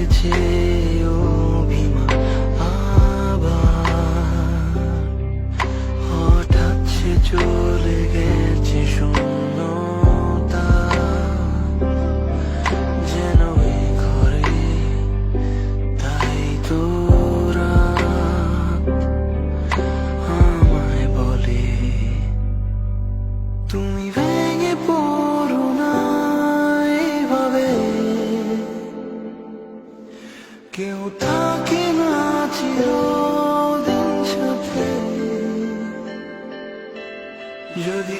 করেছে অভিমান। আবার হঠাৎ সে চলে গেছে যদি